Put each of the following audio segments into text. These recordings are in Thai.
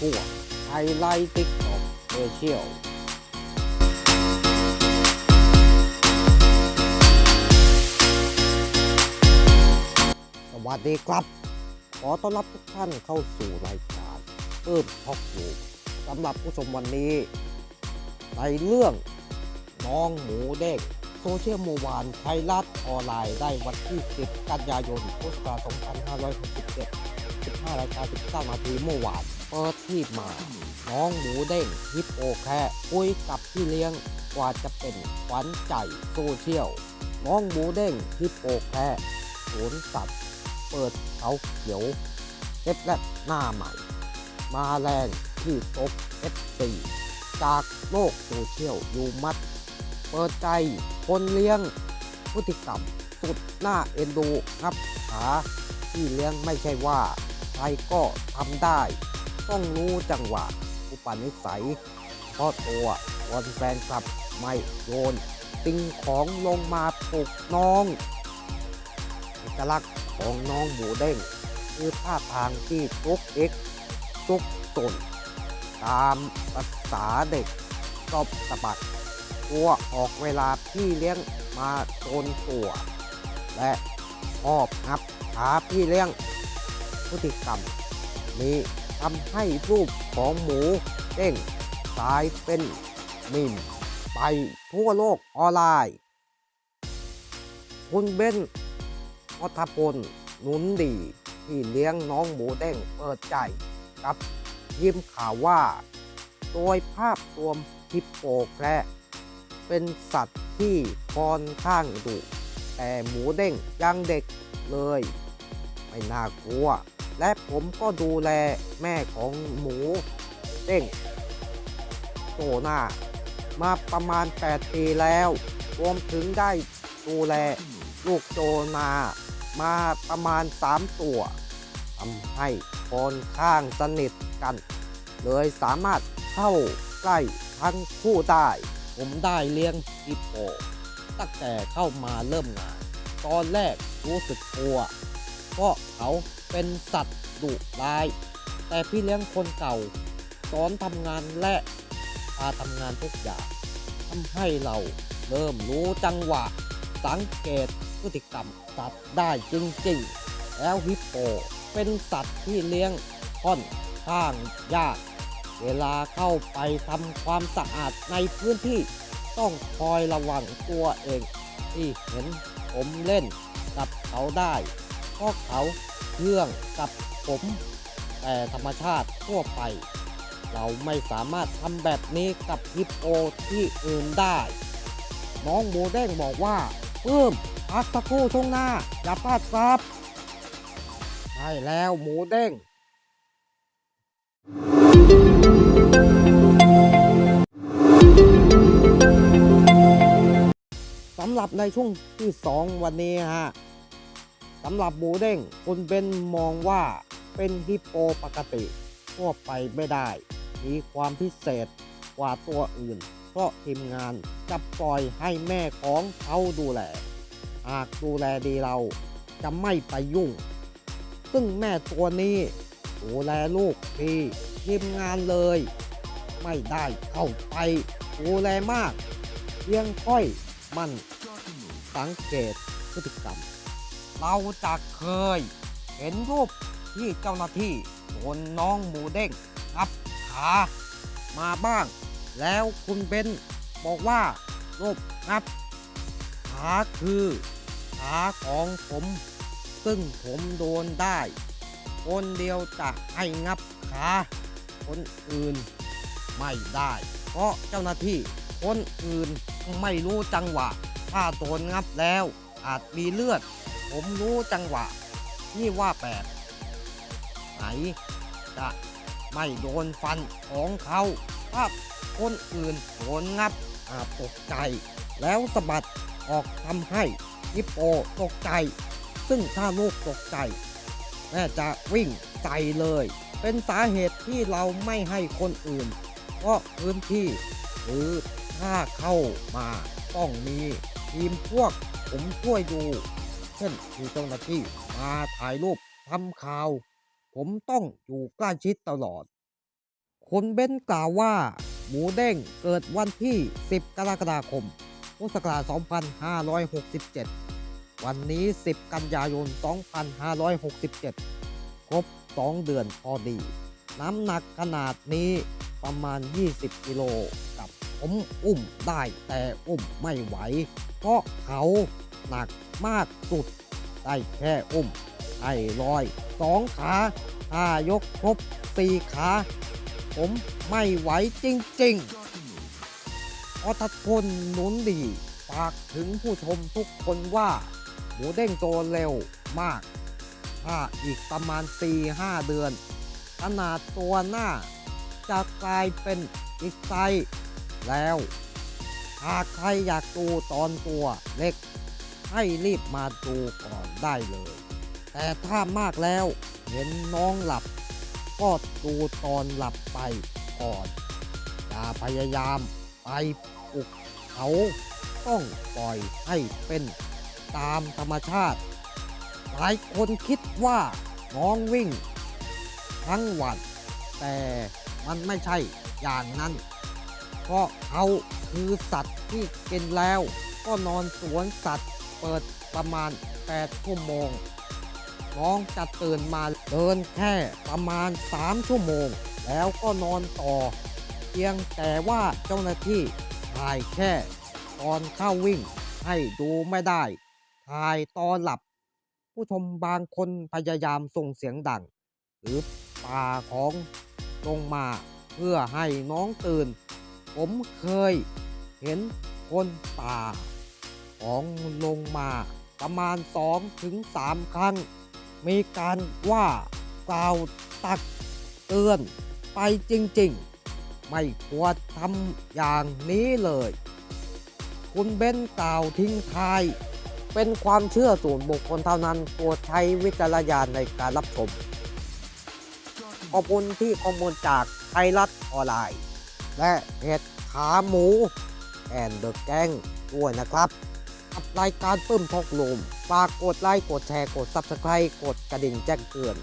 ไลท์ติ๊กต็อกเอเชียลสวัสดีครับ ขอต้อนรับทุกท่านเข้าสู่รายการเพิ่มท็อกอยู่สำหรับผู้ชมวันนี้ ในเรื่องน้องหมูเด้งโซเชียลมวานไทยรัฐออนไลน์ได้วันที่ 10 กันยายนพุทธศักราช2567 15นาฬิกา19นาทีเมื่อวานเปิดที่มา น้องหมูเด้งฮิปโปแคคุยกับพี่เลี้ยงกว่าจะเป็นขวัญใจโซเชียลน้องหมูเด้งฮิปโปแคสวนสัตว์ เปิดเขาเขียวเซ็ตแรกหน้าใหม่ มาแรงที่ตก F4 จากโลกโซเชียลยูมัด เปิดใจคนเลี้ยงพฤติกรรมสุดหน่าเอ็นดูครับขาที่เลี้ยงไม่ใช่ว่า ครก็ทำได้ ต้องรู้จังหวะ อุปนิสัยเพราะตัววันแฟนคลับไม่โยนสิ่งของลงมาปลุกน้องเอกลักษณ์ของน้องหมูเด้งคือท่าทางที่ตุกเอ็กตุกตนตามภาษาเด็กชอบสะบัดตัวออกเวลาพี่เลี้ยงมาโจนตัว และชอบงับขาพี่เลี้ยง พฤติกรรม นี้ทำให้รูปของหมูเด้งกลายเป็นมิมไปทั่วโลกออนไลน์ คุณเบนอัธพลนุนดีที่เลี้ยงน้องหมูเด้งเปิดใจกับยิ้มข่าวว่า โดยภาพรวมฮิปโปแคระเป็นสัตว์ที่ค่อนข้างดุแต่หมูเด้งยังเด็กเลย ไม่น่ากลัว และผมก็ดูแลแม่ของหมูเด้งโตหน้า มาประมาณ 8 ปีแล้ว รวมถึงได้ดูแลลูกโจนามาประมาณ 3 ตัวทำให้คนข้างสนิทกัน เลยสามารถเข้าใกล้ทั้งคู่ได้ ผมได้เลี้ยงฮิปโป ตั้งแต่เข้ามาเริ่มงาน ตอนแรกรู้สึกกลัวเพราะเขา เป็นสัตว์ดุร้าย แต่พี่เลี้ยงคนเก่า สอนทำงานและพาทำงานทุกอย่างทำให้เราเริ่มรู้จังหวะ สังเกตพฤติกรรมสัตว์ได้จริงๆ แล้วฮิปโปเป็นสัตว์ที่เลี้ยงค่อนข้างยาก เวลาเข้าไปทำความสะอาดในพื้นที่ต้องคอยระวังตัวเอง ที่เห็นผมเล่นกับเขาได้ เพราะเขาเชื่องกับผม แต่ธรรมชาติทั่วไป เราไม่สามารถทำแบบนี้กับฮิปโปที่อื่นได้ น้องหมูเด้งบอกว่าเพิ่มพักสักครู่ช่วงหน้า อย่าพลาดครับใช่แล้วหมูเด้งสำหรับในช่วงที่ 2 วันนี้ฮะ สำหรับหมูเด้งคุณเบนมองว่าเป็นฮิปโปปกติ ทั่วไปไม่ได้ มีความพิเศษกว่าตัวอื่น เพราะทีมงานจะปล่อยให้แม่ของเขาดูแล หากดูแลดีเราจะไม่ไปยุ่ง ซึ่งแม่ตัวนี้ดูแลลูกดีทีมงานเลย ไม่ได้เข้าไปดูแลมากเพียงค่อยมันสังเกตพฤติกรรม เราจะเคยเห็นรูปที่เจ้าหน้าที่โดนน้องหมูเด้งงับขามาบ้าง แล้วคุณเบนบอกว่ารูปงับขาคือขาของผม ซึ่งผมโดนได้ คนเดียวจะให้งับขาคนอื่นไม่ได้ เพราะเจ้าหน้าที่คนอื่นไม่รู้จังหวะ ถ้าโดนงับแล้วอาจมีเลือด ผมรู้จังหวะ นี่ว่าแปลกไหนจะไม่โดนฟันของเขาถ้าคนอื่นโดนงับอาตกใจ แล้วสะบัดออกทำให้ฮิปโปตกใจ ซึ่งถ้าลูกตกใจแม่จะวิ่งใส่เลย เป็นสาเหตุที่เราไม่ให้คนอื่นเพราะพื้นที่ หรือถ้าเข้ามาต้องมีทีมพวกผมช่วยดู เช่นมีเจ้าหน้าที่มาถ่ายรูปทำข่าว ผมต้องอยู่ใกล้ชิดตลอดคุณเบ้นกล่าวว่า หมูเด้งเกิดวันที่ 10 กรกฎาคม พุทธศักราช 2567 วันนี้ 10 กันยายน 2567 ครบ 2 เดือนพอดี น้ำหนักขนาดนี้ประมาณ 20 กิโลกับผมอุ้มได้แต่อุ้มไม่ไหว เพราะเขา หนักมากสุด ได้แค่อุ้มไอ้ลอยสองขาถ้ายกครบสี่ขา ผมไม่ไหวจริงๆอทพลหนุนดีฝากถึงผู้ชมทุกคนว่า หมูเด้งโตเร็วมาก ถ้าอีกประมาณ 4-5 เดือน ขนาดตัวหน้า จะกลายเป็นอีกไซแล้ว หากใครอยากดูตอนตัวเล็ก ให้รีบมาดูก่อนได้เลย แต่ถ้ามากแล้วเห็นน้องหลับ ก็ดูตอนหลับไปก่อน อย่าพยายามไปปลุกเขาต้องปล่อยให้เป็นตามธรรมชาติ หลายคนคิดว่าน้องวิ่ง ทั้งวัน แต่มันไม่ใช่อย่างนั้น เพราะเขาคือสัตว์ที่กินแล้วก็นอนสวนสัตว์ เปิดประมาณ8ชั่วโมง น้องจะตื่นมาเดินแค่ประมาณ 3 ชั่วโมง แล้วก็นอนต่อ เพียงแต่ว่าเจ้าหน้าที่ถ่ายแค่ตอนเข้าวิ่งให้ดูไม่ได้ ถ่ายตอนหลับ ผู้ชมบางคนพยายามส่งเสียงดัง หรือป่าของลงมาเพื่อให้น้องตื่น ผมเคยเห็นคนป่า ของลงมาประมาณ2ถึง3ครั้ง มีการว่ากล่าวตักเตือนไปจริงๆ ไม่ควรทำอย่างนี้เลย คุณเบ้นกล่าวทิ้งท้าย เป็นความเชื่อส่วนบุคคลเท่านั้นโปรดใช้วิจารณญาณในการรับชม ขอบคุณที่ข้อมูลจากไทยรัฐออนไลน์ และเพจขาหมู แอนเดอะแกงด้วยนะครับ รายการปื้มทอกลมฝากกดไลค์กดแชร์กด Subscribe กดกระดิ่งแจ้งเตือน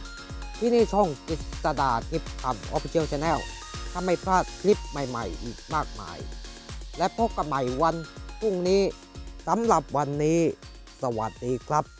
ที่นี่ช่องกิตดาทิพย์คำออฟฟิเชียลชาแนลถ้าไม่พลาดคลิปใหม่ๆ อีกมากมาย และพบกันใหม่วันพรุ่งนี้สำหรับวันนี้ สวัสดีครับ